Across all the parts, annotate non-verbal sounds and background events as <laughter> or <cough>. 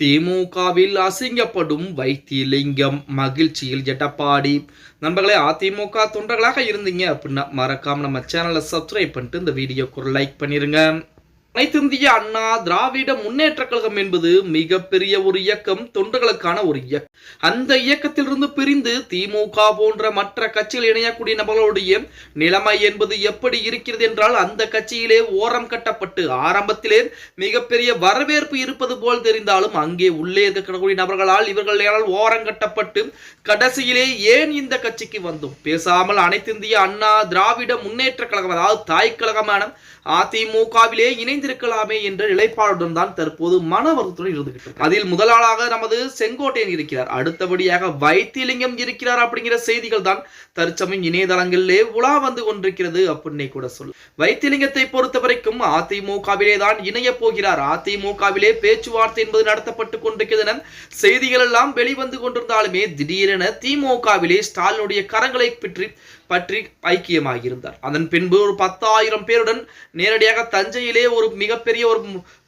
திமுகவில் அசிங்கப்படும் வைத்தியலிங்கம் மகிழ்ச்சியில் எடப்பாடி நண்பர்களே அதிமுக தொண்டர்களாக இருந்தீங்க அப்படின்னா மறக்காம நம்ம சேனலை சப்ஸ்கிரைப் பண்ணிட்டு இந்த வீடியோக்கு ஒரு லைக் பண்ணிருங்க. அனைத்திந்திய அண்ணா திராவிட முன்னேற்ற கழகம் என்பது மிகப்பெரிய ஒரு இயக்கம் தொண்டர்களுக்கான ஒரு இயக்கம். அந்த இயக்கத்திலிருந்து பிரிந்து திமுக போன்ற மற்ற கட்சிகள் இணையக்கூடிய நபர்களுடைய நிலைமை என்பது எப்படி இருக்கிறது என்றால் அந்த கட்சியிலே ஓரம் கட்டப்பட்டு ஆரம்பத்திலே மிகப்பெரிய வரவேற்பு இருப்பது போல் தெரிந்தாலும் அங்கே உள்ளே இருக்கக்கூடிய நபர்களால் இவர்களால் ஓரம் கட்டப்பட்டு கடைசியிலே ஏன் இந்த கட்சிக்கு வந்தோம்? பேசாமல் அனைத்திந்திய அண்ணா திராவிட முன்னேற்ற கழகம் அதாவது தாய் கழகமான அதிமுகவிலே இணைந்திருக்கலாமே என்ற நிலைப்பாடுடன் தான் தற்போது மன வருத்தத்துடன் இருந்துகிட்டு அதில் முதலாளாக நமது செங்கோட்டையன் இருக்கிறார். அடுத்தபடியாக வைத்தியலிங்கம் இருக்கிறார் அப்படிங்கிற செய்திகள் தான் தற்சமயம் இணையதளங்களிலே உலா வந்து கொண்டிருக்கிறது அப்படின்னே கூட சொல்லு. வைத்தியலிங்கத்தை பொறுத்த வரைக்கும் அதிமுகவிலே தான் இணைய போகிறார். அதிமுகவிலே பேச்சுவார்த்தை என்பது நடத்தப்பட்டு கொண்டிருக்கிறது என செய்திகள் எல்லாம் வெளிவந்து கொண்டிருந்தாலுமே திடீரென திமுகவிலே ஸ்டாலினுடைய கரங்களை பற்றி பற்றி ஐக்கியமாகியிருந்தார். அதன் பின்பு ஒரு பத்தாயிரம் பேருடன் நேரடியாக தஞ்சையிலே ஒரு மிகப்பெரிய ஒரு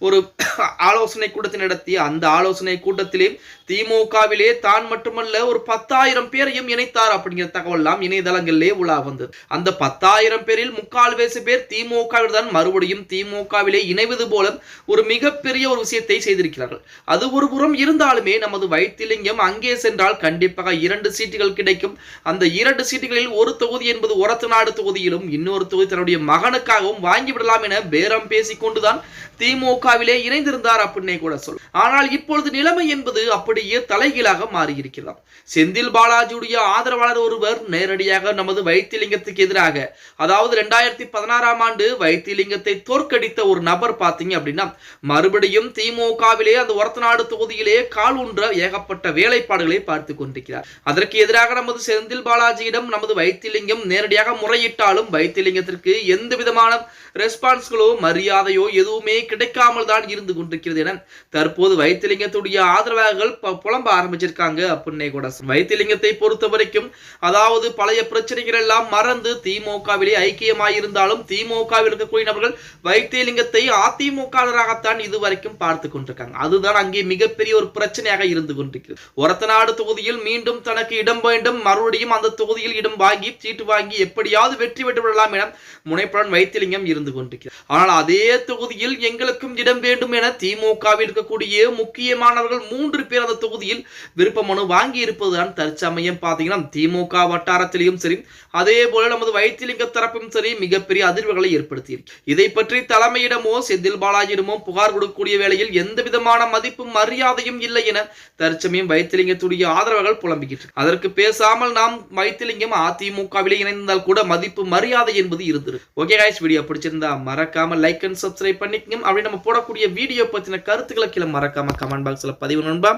ஒரு <coughs> ஆலோசனை கூட்டத்தை நடத்தி அந்த ஆலோசனை கூட்டத்திலே திமுகவிலே தான் மட்டுமல்ல ஒரு பத்தாயிரம் பேரையும் இணைத்தார் அப்படிங்கிற தகவல் எல்லாம் இணையதளங்களிலே உலா வந்தது. அந்த பத்தாயிரம் பேரில் முக்கால் பேர் திமுகவில் தான் மறுபடியும் திமுகவிலே இணைவது போல ஒரு மிகப்பெரிய ஒரு விஷயத்தை செய்திருக்கிறார்கள். அது ஒரு புறம் இருந்தாலுமே நமது வைத்திலிங்கம் அங்கே சென்றால் கண்டிப்பாக இரண்டு சீட்டுகள் கிடைக்கும். அந்த இரண்டு சீட்டுகளில் ஒரு தொகுதி என்பது ஒரத்து நாடு தொகுதியிலும் இன்னொரு தொகுதி தன்னுடைய மகனுக்காகவும் வாங்கிவிடலாம் என பேரம் பேசிக்கொண்டுதான் திமுகவிலே இணைந்திருந்தார் அப்படின்னே கூட சொல். ஆனால் இப்பொழுது நிலைமை என்பது அப்படியே தலைகீழாக மாறியிருக்கிறார் செந்தில் பாலாஜியுடைய ஆதரவாளர் ஒருவர் நேரடியாக நமது வைத்தியலிங்கத்துக்கு எதிராக அதாவது ரெண்டாயிரத்தி பதினாறாம் ஆண்டு வைத்தியலிங்கத்தை தோற்கடித்த ஒரு நபர் பார்த்தீங்க அப்படின்னா மறுபடியும் திமுகவிலே அந்த ஒரத்தநாடு தொகுதியிலே கால் ஊன்ற ஏகப்பட்ட வேலைப்பாடுகளை பார்த்து கொண்டிருக்கிறார். அதற்கு எதிராக நமது செந்தில் பாலாஜியிடம் நமது வைத்தியலிங்கம் நேரடியாக முறையிட்டாலும் வைத்தியலிங்கத்திற்கு எந்த விதமான ரெஸ்பான்ஸ்களோ மரியாதையோ எதுவுமே கிடைக்காமல் தான் இருந்து கொண்டிருக்கிறது என தற்போது வைத்திலிங்கத்துடைய ஆதரவாளர்கள் புலம்ப ஆரம்பிச்சிருக்காங்க அப்படின்னே கூட. சொல்லலாம். வைத்திலிங்கத்தை பொறுத்த வரைக்கும் அதாவது பழைய பிரச்சனைகள் எல்லாம் மறந்து திமுகவிலே ஐக்கியமாயிருந்தாலும் திமுகவில் இருக்கக்கூடிய நபர்கள் வைத்தியலிங்கத்தை அதிமுகவராகத்தான் இதுவரைக்கும் பார்த்து கொண்டிருக்காங்க. அதுதான் அங்கே மிகப்பெரிய ஒரு பிரச்சனையாக இருந்து கொண்டிருக்கிறது. ஒரத்தநாடு தொகுதியில் மீண்டும் தனக்கு இடம் வேண்டும். மறுபடியும் அந்த தொகுதியில் இடம் வாங்கி சீட்டு வாங்கி எப்படியாவது வெற்றி பெற்று விடலாம் என முனைப்புடன் வைத்தியலிங்கம் இருந்து கொண்டிருக்கிறது ஆனால் அதே தொகுதியில் எங்க எங்களுக்கும் இடம் வேண்டும் என திமுகவில் இருக்கக்கூடிய முக்கியமானவர்கள் மூன்று பேர் அந்த தொகுதியில் விருப்ப மனு வாங்கி இருப்பதுதான் தற்சமயம் பார்த்தீங்கன்னா திமுக வட்டாரத்திலையும் சரி அதே போல நமது வைத்திலிங்க தரப்பும் சரி மிகப்பெரிய அதிர்வுகளை ஏற்படுத்தியிருக்கு. இதை பற்றி தலைமையிடமோ செந்தில் பாலாஜியிடமோ புகார் கொடுக்கக்கூடிய வேளையில் எந்த விதமான மதிப்பும் மரியாதையும் இல்லை என தற்சமயம் வைத்திலிங்கத்துடைய ஆதரவுகள் புலம்புகின்றன. அதற்கு பேசாமல் நாம் வைத்திலிங்கம் அதிமுகவிலே இணைந்தால் கூட மதிப்பு மரியாதை என்பது இருந்தது ஓகே guys வீடியோ பிடிச்சிருந்தா மறக்காம லைக் அண்ட் சப்ஸ்கிரைப் பண்ணிக்கங்க. அப்படி நம்ம போடக்கூடிய வீடியோ பத்தின கருத்துக்களை கீழே மறக்காம கமெண்ட் பாக்ஸில் பதிவு நண்பா.